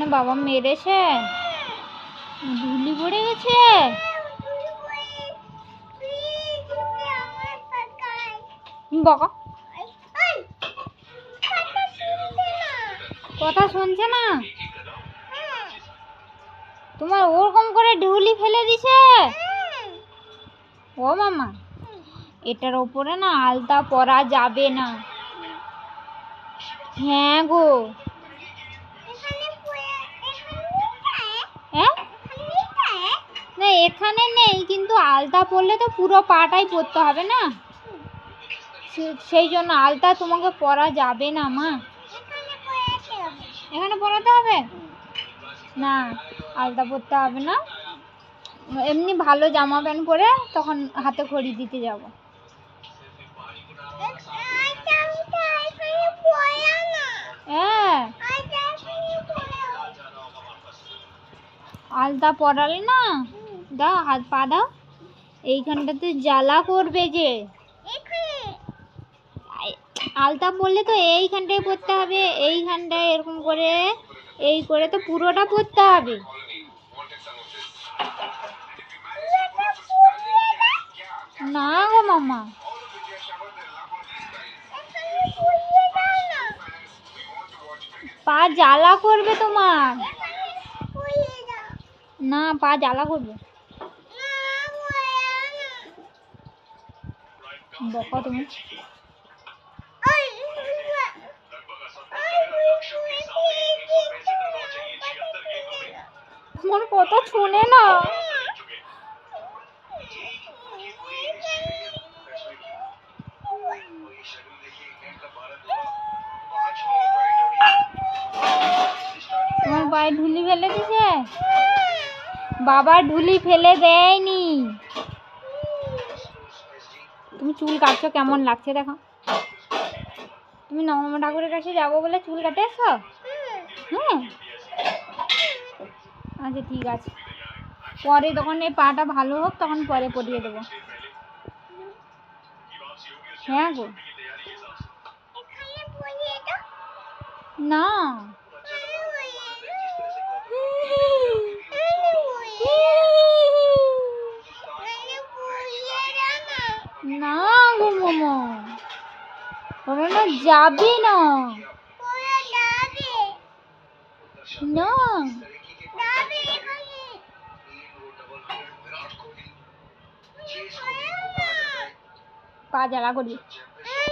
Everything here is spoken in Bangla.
ওখানে বাবা মেরেছে? ধুলি পড়ে গেছে? বাবা, কথা শুনছে না? তোমার ওরকম করে ঢুলি ফেলে দিছে? ও মামা, এটার ওপরে না আলতা পরা যাবে না। হ্যাঁ গো হ্যাঁ না এখানে নেই, কিন্তু আলতা পরলে তো পুরো পাটাই পরতে হবে না? সেই জন্য আলতা তোমাকে পরা যাবে না, মা। এখানে পরাতে হবে? না, আলতা পরতে হবে না। এমনি ভালো জামা প্যান্ট পরে তখন হাতে খড়ি দিতে যাব। হ্যাঁ। আলতা পরালে না? দাও হাত পা দাও। এইখানটাতে জ্বালা করবে যে। আলতা পরলে তো এইখানটায় পরতে হবে, এইখানটায় এরকম করে, এই করে তো পুরোটা পরতে হবে। না গো মামা পা জ্বালা করবে তোমার। না, পা জ্বালা করবে। বকা তুমি। তোমার কথা শুনে না। পায়ে ঢুলি ফেলে দিছে? বাবা ঢুলি ফেলে দেয়নি। তুমি চুল কাটছো, কেমন লাগছে দেখো। তুমি নবম ঠাকুরের কাছে যাব বলে চুল কাটে এসো হ্যাঁ। আচ্ছা ঠিক আছে। পরে তখন এই পাটা ভালো হোক, তখন পরে পরিয়ে দেবো। হ্যাঁ গো। না। না গো মামা না যাবে না? না। পা জ্বালা করি